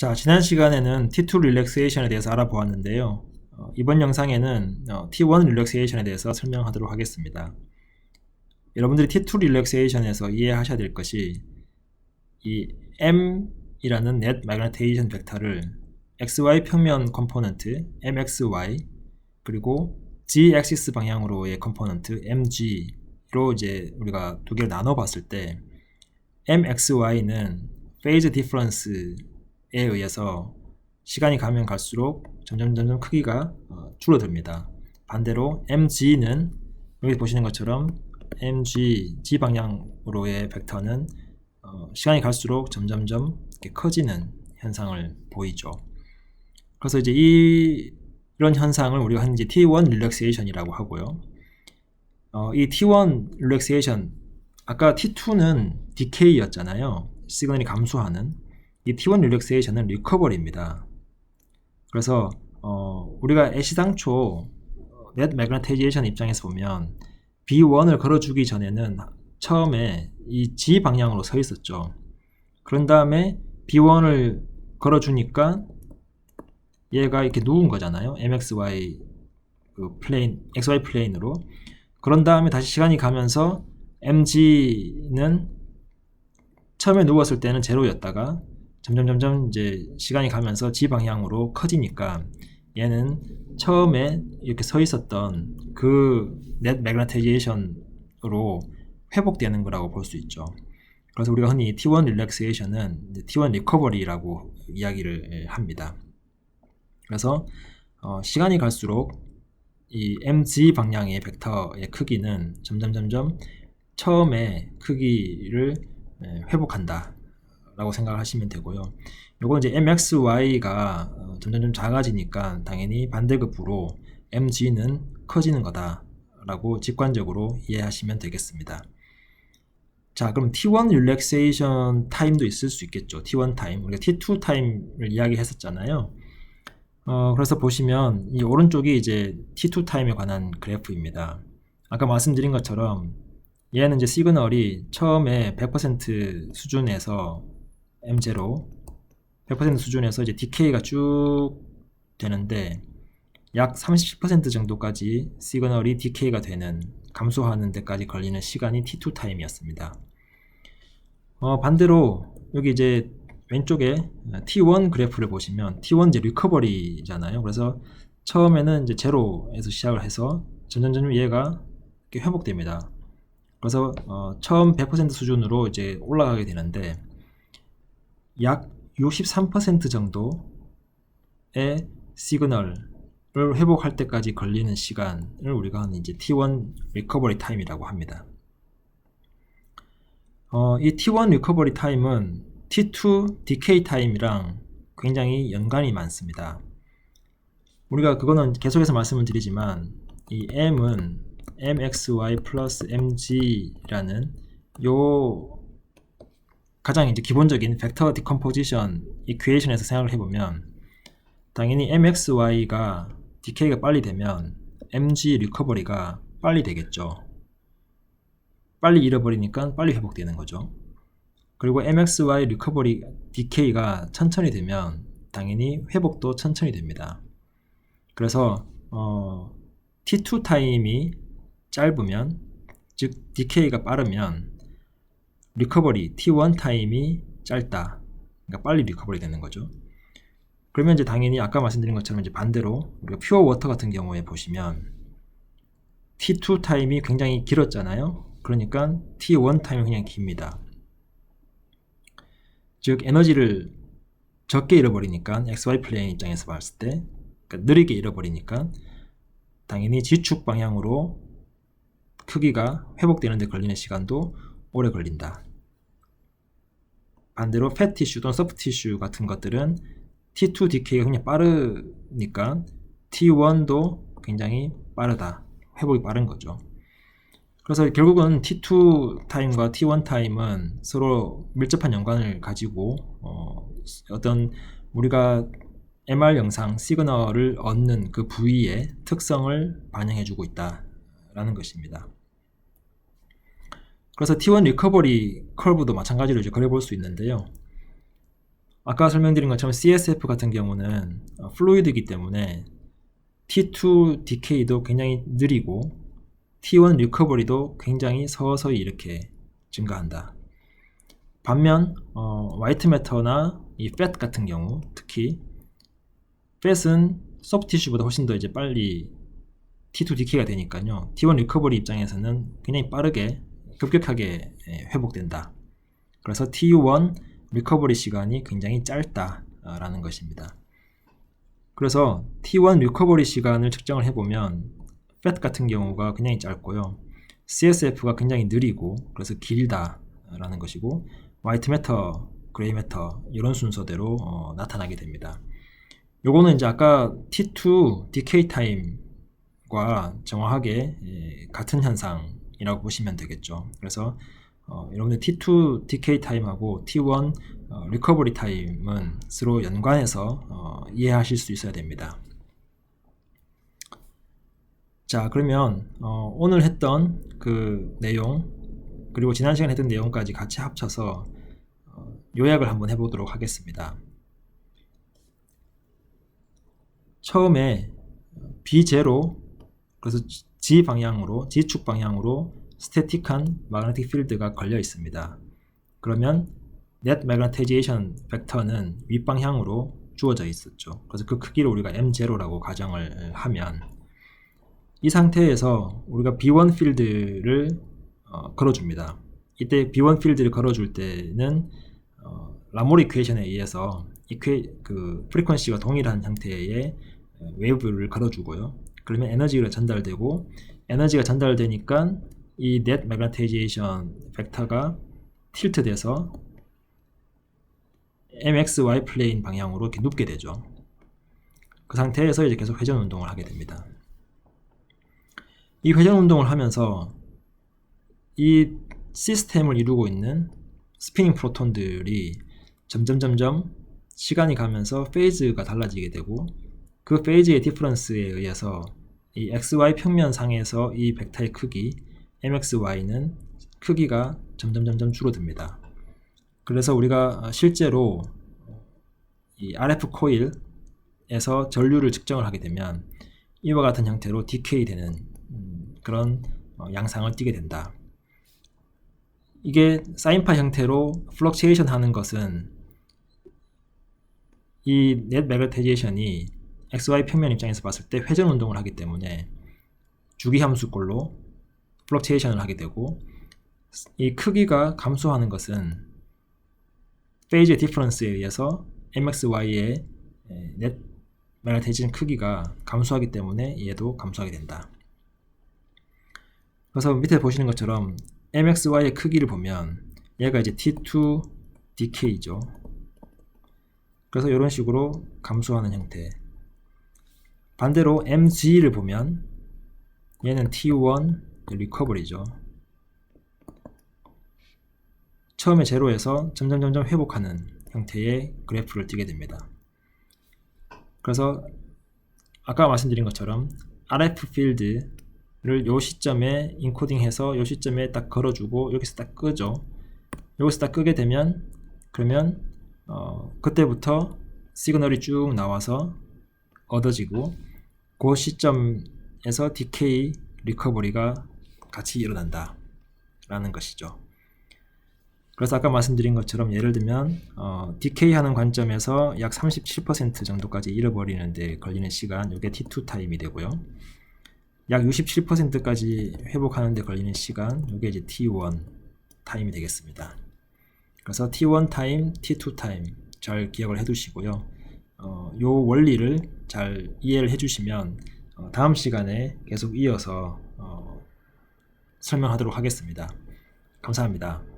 자, 지난 시간에는 T2 릴렉세이션에 대해서 알아보았는데요. 어, 이번 영상에는 어, T1 릴렉세이션에 대해서 설명하도록 하겠습니다. 여러분들이 T2 릴렉세이션에서 이해하셔야 될 것이 이 M이라는 넷 마그네테이션 벡터를 XY 평면 컴포넌트 MXY 그리고 Z 액시스 방향으로의 컴포넌트 MG로 이제 우리가 두 개를 나눠 봤을 때 MXY는 페이즈 디퍼런스에 의해서 시간이 가면 갈수록 점점 점점 크기가 어, 줄어듭니다. 반대로 MG는 여기 보시는 것처럼 MG G 방향으로의 벡터는 어, 시간이 갈수록 점점점 커지는 현상을 보이죠. 그래서 이제 이 이런 현상을 우리가 한 이제 T1 릴렉세이션이라고 하고요. 어, 이 T1 릴렉세이션 아까 T2는 디케이였잖아요. 시그널이 감소하는 이 T1 릴렉세이션은 리커버리입니다. 그래서 어, 우리가 애시당초 넷 매그네타이제이션 입장에서 보면 B1을 걸어주기 전에는 처음에 이 G 방향으로 서 있었죠. 그런 다음에 B1을 걸어주니까 얘가 이렇게 누운 거잖아요. MXY 그 플레인, XY 플레인으로. 그런 다음에 다시 시간이 가면서 MG는 처음에 누웠을 때는 제로였다가 점점 점점 이제 시간이 가면서 G 방향으로 커지니까 얘는 처음에 이렇게 서 있었던 그넷 매그네타이제이션으로 회복되는 거라고 볼 수 있죠. 그래서 우리가 흔히 T1 릴렉세이션은 T1 리커버리라고 이야기를 합니다. 그래서 어, 시간이 갈수록 이 mg 방향의 벡터의 크기는 점점 점점 처음에 크기를 회복한다 라고 생각하시면 되고요. 요거 이제 mxy가 어, 점점 점 작아지니까 당연히 반대급부로 mg는 커지는 거다 라고 직관적으로 이해하시면 되겠습니다. 자, 그럼 T1 릴렉세이션 타임도 있을 수 있겠죠. T1 타임. 우리가 T2 타임을 이야기했었잖아요. 어, 그래서 보시면 이 오른쪽이 이제 T2 타임에 관한 그래프입니다. 아까 말씀드린 것처럼 얘는 이제 시그널이 처음에 100% 수준에서 M0 100% 수준에서 이제 디케이가 쭉 되는데 약30% 정도까지 시그널이 디케이가 되는 감소하는 데까지 걸리는 시간이 T2 타임이었습니다. 어, 반대로 여기 이제 왼쪽에 T1 그래프를 보시면 T1 이제 리커버리잖아요. 그래서 처음에는 이제 제로에서 시작을 해서 점점점 얘가 회복됩니다. 그래서 어, 처음 100% 수준으로 이제 올라가게 되는데 약 63% 정도의 시그널을 회복할 때까지 걸리는 시간을 우리가 이제 T1 리커버리 타임이라고 합니다. 어, 이 T1 리커버리 타임은 T2 decay 타임이랑 굉장히 연관이 많습니다. 우리가 그거는 계속해서 말씀을 드리지만 이 m은 mxy 플러스 mg라는 요 가장 이제 기본적인 벡터 디컴포지션 이퀘이션에서 생각을 해보면 당연히 mxy가 decay가 빨리 되면 mg 리커버리가 빨리 되겠죠. 빨리 잃어버리니까 빨리 회복되는 거죠. 그리고 MXY 리커버리 DK가 천천히 되면 당연히 회복도 천천히 됩니다. 그래서 어, T2 타임이 짧으면 즉 DK가 빠르면 리커버리 T1 타임이 짧다. 그러니까 빨리 리커버리 되는 거죠. 그러면 이제 당연히 아까 말씀드린 것처럼 이제 반대로 우리가 퓨어 워터 같은 경우에 보시면 T2 타임이 굉장히 길었잖아요. 그러니까 T1 타임이 그냥 깁니다. 즉 에너지를 적게 잃어버리니까 XY 플레인 입장에서 봤을 때 그러니까 느리게 잃어버리니까 당연히 지축 방향으로 크기가 회복되는 데 걸리는 시간도 오래 걸린다. 반대로 팻티슈 또는 서프티슈 같은 것들은 T2 디케이가 굉장히 빠르니까 T1도 굉장히 빠르다. 회복이 빠른 거죠. 그래서 결국은 T2 타임과 T1 타임은 서로 밀접한 연관을 가지고 어, 어떤 우리가 MR 영상 시그널을 얻는 그 부위의 특성을 반영해주고 있다라는 것입니다. 그래서 T1 리커버리 커브도 마찬가지로 이제 그려볼 수 있는데요. 아까 설명드린 것처럼 CSF 같은 경우는 어, 플루이드이기 때문에 T2 디케이도 굉장히 느리고 T1 리커버리도 굉장히 서서히 이렇게 증가한다. 반면 어, 화이트 매터나 이 팻 같은 경우 특히 팻은 소프트 티슈보다 훨씬 더 이제 빨리 T2 디케이가 되니까요. T1 리커버리 입장에서는 굉장히 빠르게 급격하게 예, 회복된다. 그래서 T1 리커버리 시간이 굉장히 짧다라는 것입니다. 그래서 T1 리커버리 시간을 측정을 해보면 FAT 같은 경우가 굉장히 짧고요. CSF가 굉장히 느리고 그래서 길다라는 것이고 화이트 매터, 그레이 매터 이런 순서대로 어, 나타나게 됩니다. 요거는 이제 아까 T2 decay time과 정확하게 예, 같은 현상 이라고 보시면 되겠죠. 그래서 어, 여러분들 T2 decay time하고 T1 어, recovery time은 서로 연관해서 어, 이해하실 수 있어야 됩니다. 자 그러면 어, 오늘 했던 그 내용 그리고 지난 시간에 했던 내용까지 같이 합쳐서 어, 요약을 한번 해보도록 하겠습니다. 처음에 B0 그래서 G 방향으로 G축 방향으로 스태틱한 마그네틱 필드가 걸려 있습니다. 그러면 net magnetization 벡터는 윗방향으로 주어져 있었죠. 그래서 그 크기를 우리가 m0라고 가정을 하면 이 상태에서 우리가 B1 필드를 어, 걸어줍니다. 이때 B1 필드를 걸어줄 때는 어, 라몰 이퀘이션에 의해서 이퀘 그 프리퀀시가 동일한 형태의 웨이브를 걸어주고요. 그러면 에너지가 전달되고 에너지가 전달되니까 이 net magnetization 벡터가 틸트돼서 mxy 플레인 방향으로 이렇게 눕게 되죠. 그 상태에서 이제 계속 회전 운동을 하게 됩니다. 이 회전 운동을 하면서 이 시스템을 이루고 있는 스피닝 프로톤들이 점점 점점 시간이 가면서 페이즈가 달라지게 되고 그 페이즈의 디퍼런스에 의해서 이 xy 평면 상에서 이 벡터의 크기 mxy는 크기가 점점 점점 줄어듭니다. 그래서 우리가 실제로 이 RF 코일에서 전류를 측정을 하게 되면 이와 같은 형태로 디케이 되는 그런 어, 양상을 띠게 된다. 이게 사인파 형태로 플럭체이션 하는 것은 이 넷 매그네타이제이션이 XY 평면 입장에서 봤을 때 회전 운동을 하기 때문에 주기 함수꼴로 플럭체이션을 하게 되고 이 크기가 감소하는 것은 페이지 디퍼런스에 의해서 MXY의 넷 매그네타이제이션 크기가 감소하기 때문에 얘도 감소하게 된다. 그래서 밑에 보시는 것처럼 MXY의 크기를 보면 얘가 이제 T2 DK죠. 그래서 이런 식으로 감소하는 형태. 반대로 MG를 보면 얘는 T1 리커버리죠. 처음에 제로에서 점점 점점 회복하는 형태의 그래프를 띄게 됩니다. 그래서 아까 말씀드린 것처럼 RF 필드 를 요 시점에 인코딩해서 요 시점에 딱 걸어주고 여기서 딱 끄죠. 여기서 딱 끄게 되면 그러면 어, 그때부터 시그널이 쭉 나와서 얻어지고 그 시점에서 디케이 리커버리가 같이 일어난다 라는 것이죠. 그래서 아까 말씀드린 것처럼 예를 들면 어, 디케이 하는 관점에서 약 37% 정도까지 잃어버리는데 걸리는 시간 이게 T2 타임이 되고요. 약 67%까지 회복하는 데 걸리는 시간 이게 이제 T1 타임이 되겠습니다. 그래서 T1 타임, T2 타임 잘 기억을 해 두시고요. 어, 요 원리를 잘 이해를 해 주시면 어, 다음 시간에 계속 이어서 어, 설명하도록 하겠습니다. 감사합니다.